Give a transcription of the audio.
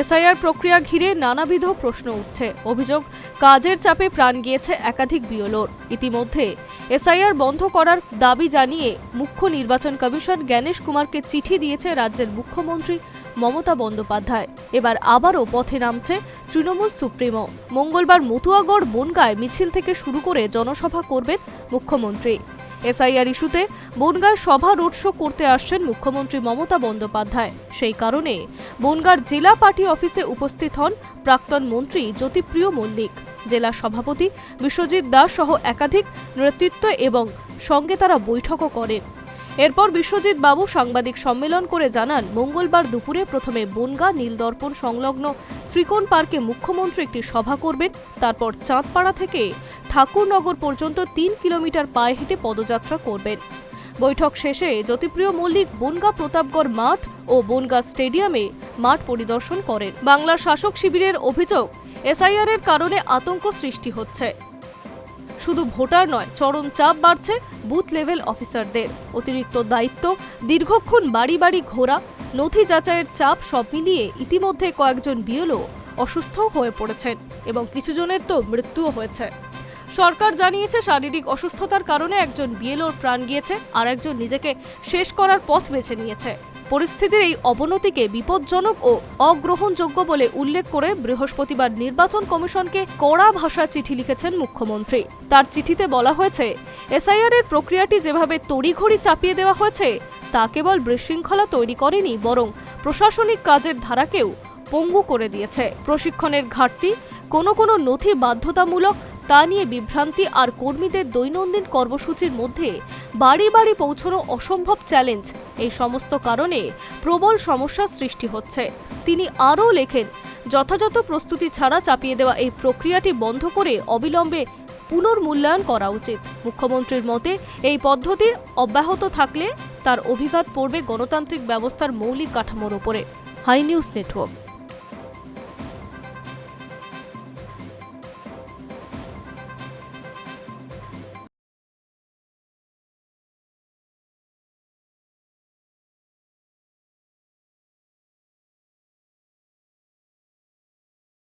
SIR প্রক্রিয়া ঘিরে নানাবিধ প্রশ্ন উঠছে। অভিযোগ, কাজের চাপে প্রাণ গিয়েছে একাধিক বিওলোর ইতিমধ্যে এসআইআর বন্ধ করার দাবি জানিয়ে মুখ্য নির্বাচন কমিশন জ্ঞানেশ কুমারকে চিঠি দিয়েছে রাজ্যের মুখ্যমন্ত্রী মমতা বন্দ্যোপাধ্যায়। এবার আবারও পথে নামছে তৃণমূল সুপ্রিমো। মঙ্গলবার মতুয়াগড়, বনগায় মিছিল থেকে শুরু করে জনসভা করবেন মুখ্যমন্ত্রী। এসআইআর ইস্যুতে বনগাঁয় সভা রোড শো করতে আসছেন মুখ্যমন্ত্রী মমতা বন্দ্যোপাধ্যায়। সেই কারণে বনগাঁর জেলা পার্টি অফিসে উপস্থিত হন প্রাক্তন মন্ত্রী জ্যোতিপ্রিয় মল্লিক। জেলা সভাপতি বিশ্বজিৎ দাস সহ একাধিক নেতৃত্ব এবং সঙ্গে তারা বৈঠকও করেন। এরপর বিশ্বজিৎ বাবু সাংবাদিক সম্মেলন করে জানান, মঙ্গলবার দুপুরে প্রথমে বনগা নীলদর্পণ সংলগ্ন ত্রিকোণ পার্কে মুখ্যমন্ত্রী একটি সভা করবেন, তারপর চাঁদপাড়া থেকে ঠাকুরনগর পর্যন্ত তিন কিলোমিটার পায়ে হেঁটে পদযাত্রা করবেন। বৈঠক শেষে জ্যোতিপ্রিয় মল্লিক বনগা প্রতাপগড় মাঠ ও বনগা স্টেডিয়ামে মাঠ পরিদর্শন করেন। বাংলার শাসক শিবিরের অভিযোগ এসআইআর এর কারণে আতঙ্ক সৃষ্টি হচ্ছে। শুধু ভোটার নয়, চরম চাপ বাড়ছে বুথ লেভেল অফিসারদের। অতিরিক্ত দায়িত্ব, দীর্ঘক্ষণ বাড়ি বাড়ি ঘোরা, নথি যাচাইয়ের চাপ সব মিলিয়ে ইতিমধ্যে কয়েকজন বিএলও অসুস্থ হয়ে পড়েছেন এবং কিছুজনের তো মৃত্যুও হয়েছে। সরকার জানিয়েছে শারীরিক অসুস্থতার কারণে একজন বিএলওর প্রাণ গিয়েছে আর একজন নিজেকে শেষ করার পথ বেছে নিয়েছে। পরিস্থিতির এই অবনতিকে বিপজ্জনক ও অগ্রহণযোগ্য বলে উল্লেখ করে বৃহস্পতিবার নির্বাচন কমিশনকে কড়া ভাষায় চিঠি লিখেছেন মুখ্যমন্ত্রী। তার চিঠিতে বলা হয়েছে এসআইআর এর প্রক্রিয়াটি যেভাবে তড়িঘড়ি চাপিয়ে দেওয়া হয়েছে, তা কেবল বিশৃঙ্খলা তৈরি করেনি, বরং প্রশাসনিক কাজের ধারাকেও পঙ্গু করে দিয়েছে। প্রশিক্ষণের ঘাটতি, কোনো কোনো নথি বাধ্যতামূলক তা নিয়ে বিভ্রান্তি আর কর্মীদের দৈনন্দিন কর্মসূচির মধ্যে বাড়ি বাড়ি পৌঁছানো অসম্ভব চ্যালেঞ্জ এই সমস্ত কারণে প্রবল সমস্যার সৃষ্টি হচ্ছে। তিনি আরও লেখেন, যথাযথ প্রস্তুতি ছাড়া চাপিয়ে দেওয়া এই প্রক্রিয়াটি বন্ধ করে অবিলম্বে পুনর্মূল্যায়ন করা উচিত। মুখ্যমন্ত্রীর মতে, এই পদ্ধতির অব্যাহত থাকলে তার অভিঘাত পড়বে গণতান্ত্রিক ব্যবস্থার মৌলিক কাঠামোর ওপরে। High news network.